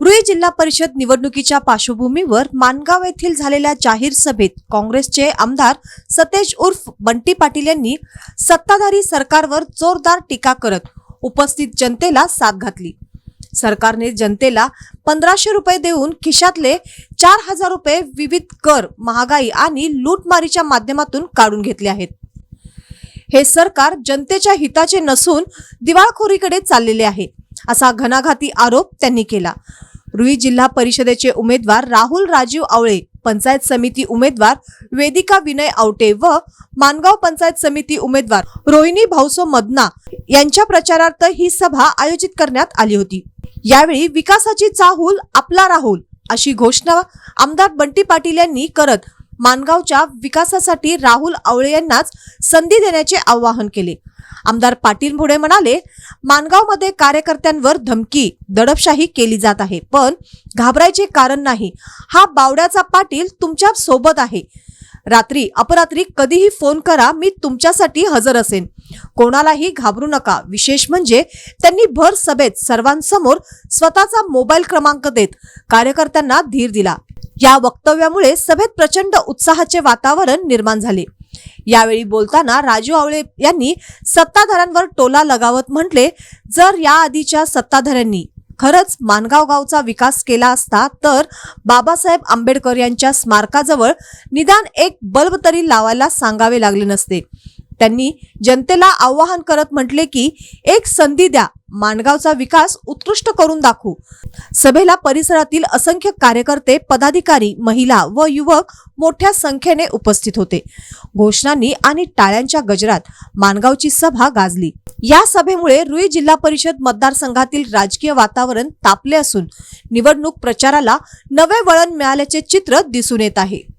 रुई जिल्हा परिषद निवडणुकीच्या पार्श्वभूमीवर मानगाव येथील झालेल्या जाहीर सभेत काँग्रेसचे आमदार सतेज उर्फ बंटी पाटील यांनी सत्ताधारी सरकारवर जोरदार टीका करत उपस्थित जनतेला साथ घातली. सरकारने जनतेला पंधराशे रुपये देऊन खिशातले चार हजार रुपये विविध कर महागाई आणि लूटमारीच्या माध्यमातून काढून घेतले आहेत. हे सरकार जनतेच्या हिताचे नसून दिवाळखोरीकडे चाललेले आहे असा घणाघाती आरोप त्यांनी केला. रुई जिल्हा परिषदेचे उमेदवार राहुल राजीव आवळे पंचायत समिती उमेदवार वेदिका विनय आवटे व मानगाव पंचायत समिती उमेदवार रोहिणी भाऊसो मदना यांच्या प्रचारार्थ ही सभा आयोजित करण्यात आली होती. यावेळी विकासाची चाहूल आपला राहुल अशी घोषणा आमदार बंटी पाटील यांनी करत मानगावच्या विकासासाठी राहुल आवळे यांनाच संधी देण्याचे आवाहन केले. आमदार पाटील मुळे म्हणाले मानगावमध्ये कार्यकर्त्यांवर धमकी दडपशाही केली जात आहे पण घाबरायचे कारण नाही. हा बावड्याचा पाटील तुमच्यासोबत आहे. रात्री अपरात्री कधीही फोन करा मी तुमच्यासाठी हजर असेन. कोणालाही घाबरू नका. विशेष म्हणजे त्यांनी भर सभेत सर्वांसमोर स्वतःचा मोबाईल क्रमांक देत कार्यकर्त्यांना धीर दिला. या वक्तव्यामुळे सभेत प्रचंड उत्साहाचे वातावरण निर्माण झाले. यावेळी बोलताना राजू आवळे यांनी सत्ताधाऱ्यांवर टोला लगावत म्हटले जर या आधीच्या सत्ताधाऱ्यांनी खरंच मानगाव गावचा विकास केला असता तर बाबासाहेब आंबेडकर यांच्या स्मारकाजवळ निदान एक बल्ब तरी लावायला सांगावे लागले नसते. त्यांनी जनतेला आवाहन करत म्हटले की एक संधी द्या माणगावचा विकास उत्कृष्ट करून दाखवू. सभेला परिसरातील असंख्य कार्यकर्ते पदाधिकारी महिला व युवक मोठ्या संख्येने उपस्थित होते. घोषणांनी आणि टाळ्यांच्या गजरात माणगावची सभा गाजली. या सभेमुळे रुई जिल्हा परिषद मतदारसंघातील राजकीय वातावरण तापले असून निवडणूक प्रचाराला नवे वळण मिळाल्याचे चित्र दिसून येत आहे.